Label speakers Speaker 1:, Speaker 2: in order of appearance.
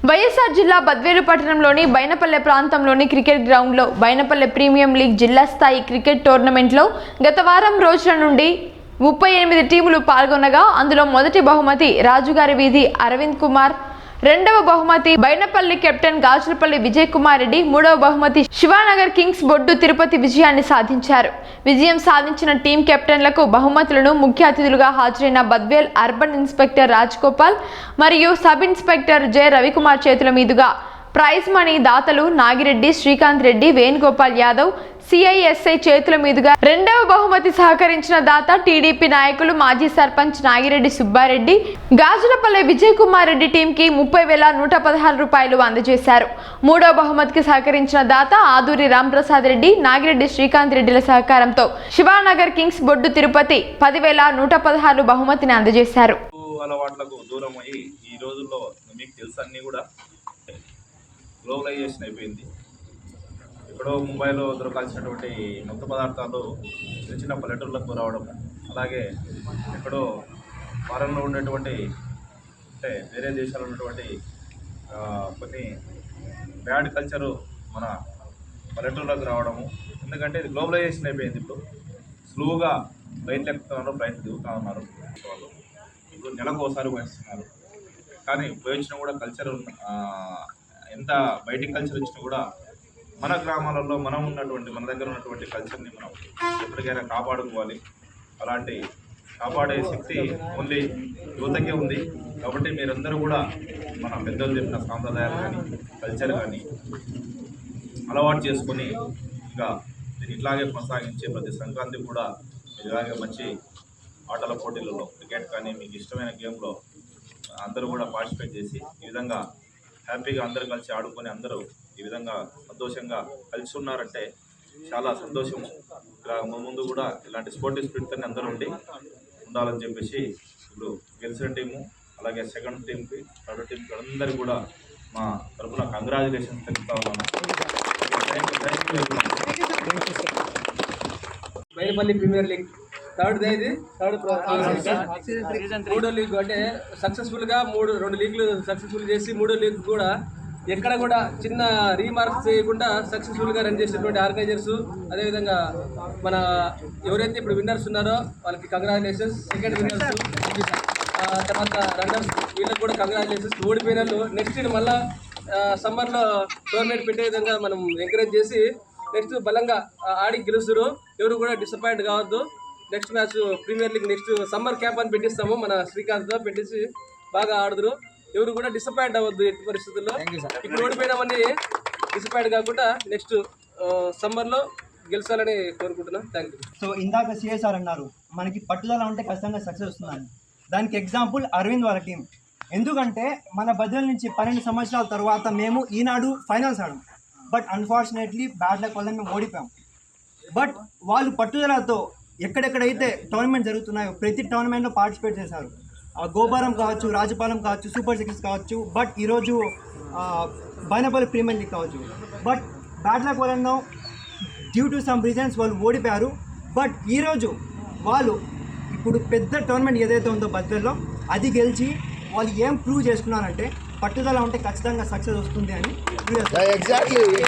Speaker 1: వైఎస్ఆర్ జిల్లా బద్వేలు పట్టణంలోని బైనపల్లె ప్రాంతంలోని క్రికెట్ గ్రౌండ్లో బైనపల్లె ప్రీమియం లీగ్ జిల్లా స్థాయి క్రికెట్ టోర్నమెంట్లో గత వారం రోజుల నుండి ముప్పై ఎనిమిది టీములు పాల్గొనగా అందులో మొదటి బహుమతి రాజుగారి వీధి అరవింద్ కుమార్ రెండవ బహుమతి బైనపల్లి కెప్టెన్ గాజులపల్లి విజయ్ కుమార్ రెడ్డి మూడవ బహుమతి శివానగర్ కింగ్స్ బొడ్డు తిరుపతి విజయాన్ని సాధించారు. విజయం సాధించిన టీం కెప్టెన్లకు బహుమతులను ముఖ్య అతిథులుగా హాజరైన బద్వేల్ అర్బన్ ఇన్స్పెక్టర్ రాజ్ గోపాల్ మరియు సబ్ ఇన్స్పెక్టర్ జె రవికుమార్ చేతుల మీదుగా ప్రైజ్ మనీ దాతలు నాగిరెడ్డి శ్రీకాంత్ రెడ్డి వేణుగోపాల్ యాదవ్ సిఐఎస్ఐ చేతుల మీదుగా రెండవ బహుమతి సహకరించిన దాత టీడీపీ నాయకులు మాజీ సర్పంచ్ నాగిరెడ్డి సుబ్బారెడ్డి గాజులపల్లె విజయ్ కుమార్ రెడ్డి టీంకి ముప్పై వేల నూట పదహారు రూపాయలు అందజేశారు. మూడవ బహుమతికి సహకరించిన దాత ఆదూరి రాంప్రసాద్ రెడ్డి నాగిరెడ్డి శ్రీకాంత్ రెడ్డిల సహకారంతో శివానగర్ కింగ్స్ బొడ్డు తిరుపతి పదివేల నూట పదహారు బహుమతిని అందజేశారు.
Speaker 2: అలవాట్లకు దూరం అయ్యి ఈ రోజుల్లో మీకు తెలుసు అన్నీ కూడా? గ్లోబలైజేషన్ అయిపోయింది. ఎక్కడో ముంబైలో దొరకాల్సినటువంటి ముక్త పదార్థాలు చిన్న చిన్న పల్లెటూళ్ళకు రావడం అలాగే ఎక్కడో ఫారెన్లో ఉండేటువంటి అంటే వేరే దేశాల్లో ఉన్నటువంటి కొన్ని బ్యాడ్ కల్చరు మన పల్లెటూళ్ళకు రావడము. ఎందుకంటే ఇది గ్లోబలైజేషన్ అయిపోయింది ఇప్పుడు. స్లోగా ఫ్లైట్లు ఎక్కుతున్నారు ఫ్లైట్లు దిగుతూ ఉన్నారు. వాళ్ళు ఇప్పుడు నెలకు ఒకసారి ఉపయోగిస్తున్నారు కానీ పోయించినా కూడా కల్చర్ ఎంత బయటికి కల్చర్ వచ్చినా కూడా మన గ్రామాలలో మనం ఉన్నటువంటి మన దగ్గర ఉన్నటువంటి కల్చర్ని మనం ఎప్పటికైనా కాపాడుకోవాలి. అలాంటి కాపాడే శక్తి ఓన్లీ యువతకే ఉంది. కాబట్టి మీరందరూ కూడా మన పెద్దలు చెప్పిన సాంప్రదాయాలు కానీ కల్చర్ కానీ అలవాటు చేసుకొని ఇంకా దీన్ని ఇట్లాగే కొనసాగించే ప్రతి సంక్రాంతి కూడా మీరు ఇలాగే మంచి ఆటల పోటీలలో క్రికెట్ కానీ మీకు ఇష్టమైన గేమ్లో అందరూ కూడా పార్టిసిపేట్ చేసి ఈ విధంగా హ్యాపీగా అందరూ కలిసి ఆడుకొని అందరూ ఈ విధంగా సంతోషంగా కలిసి ఉన్నారంటే చాలా సంతోషము. ఇలా ముందు కూడా ఇలాంటి స్పోర్టివ్ స్పిరిట్తో అందరూ ఉండి ఉండాలని చెప్పేసి ఇప్పుడు గెలిచిన టీము అలాగే సెకండ్ టీంకి థర్డ్ టీంకి అందరికీ కూడా మా తరఫున కంగ్రాచులేషన్స్ తెలుపుతా ఉన్నాను. థ్యాంక్
Speaker 3: ప్రీమియర్ లీగ్ థర్డ్ ఇది? థర్డ్ మూడో లీగ్ అంటే సక్సెస్ఫుల్గా మూడు రెండు లీగ్లు సక్సెస్ఫుల్ చేసి మూడో లీగ్ కూడా ఎక్కడ కూడా చిన్న రీమార్క్స్ చేయకుండా సక్సెస్ఫుల్గా రన్ చేసినటువంటి ఆర్గనైజర్స్ అదేవిధంగా మన ఎవరైతే ఇప్పుడు విన్నర్స్ ఉన్నారో వాళ్ళకి కంగ్రాచులేషన్స్ సెకండ్ విన్నర్స్ తర్వాత రన్నర్స్ వీళ్ళకి కూడా కంగ్రాచులేషన్స్ ఓడిపోయిన వాళ్ళు నెక్స్ట్ మళ్ళా సమ్మర్లో టోర్నమెంట్ పెట్టే విధంగా మనం ఎంకరేజ్ చేసి నెక్స్ట్ బలంగా ఆడి గెలుస్తారు. ఎవరు కూడా డిసప్పాయింట్ కావద్దు. Next match premier league next summer camp అని పెట్టిస్తాము. మన శ్రీకాంత్తో పెట్టేసి బాగా ఆడుదురు. ఎవరు కూడా డిసప్పాయింట్ అవ్వద్దు ఎట్టి పరిస్థితుల్లో. ఇప్పుడు ఓడిపోయినామని డిసప్పాయింట్ కాకుండా నెక్స్ట్ సమ్మర్లో గెలిచాలని కోరుకుంటున్నాను థ్యాంక్ యూ
Speaker 4: సో ఇందాక సిఎస్ఆర్ అన్నారు మనకి పట్టుదల ఉంటే ఖచ్చితంగా సక్సెస్ వస్తుందని. దానికి ఎగ్జాంపుల్ అరవింద్ వాళ్ళ టీం ఎందుకంటే మన బదిలీ నుంచి పన్నెండు సంవత్సరాల తర్వాత మేము ఈనాడు ఫైనల్స్ ఆడాం. బట్ అన్ఫార్చునేట్లీ బ్యాడ్ లక్ వల్ల మేము ఓడిపోయాం. బట్ వాళ్ళు పట్టుదలతో ఎక్కడెక్కడైతే టోర్నమెంట్ జరుగుతున్నాయో ప్రతి టోర్నమెంట్లో పార్టిసిపేట్ చేశారు. ఆ గోపారం కావచ్చు రాజపాలెం కావచ్చు సూపర్ సిక్స్ కావచ్చు బట్ ఈరోజు బైనపల్లి ప్రీమియర్ లీగ్ కావచ్చు. బట్ బ్యాడ్ లక్ వలన డ్యూ టు సమ్ రీజన్స్ వాళ్ళు ఓడిపోయారు. బట్ ఈరోజు వాళ్ళు ఇప్పుడు పెద్ద టోర్నమెంట్ ఏదైతే ఉందో బద్దల్లో అది గెలిచి వాళ్ళు ఏం ప్రూవ్ చేసుకున్నారంటే పట్టుదల ఉంటే ఖచ్చితంగా సక్సెస్ వస్తుంది అని ప్రూవ్ చేస్తారు.
Speaker 5: ఎగ్జాక్ట్లీ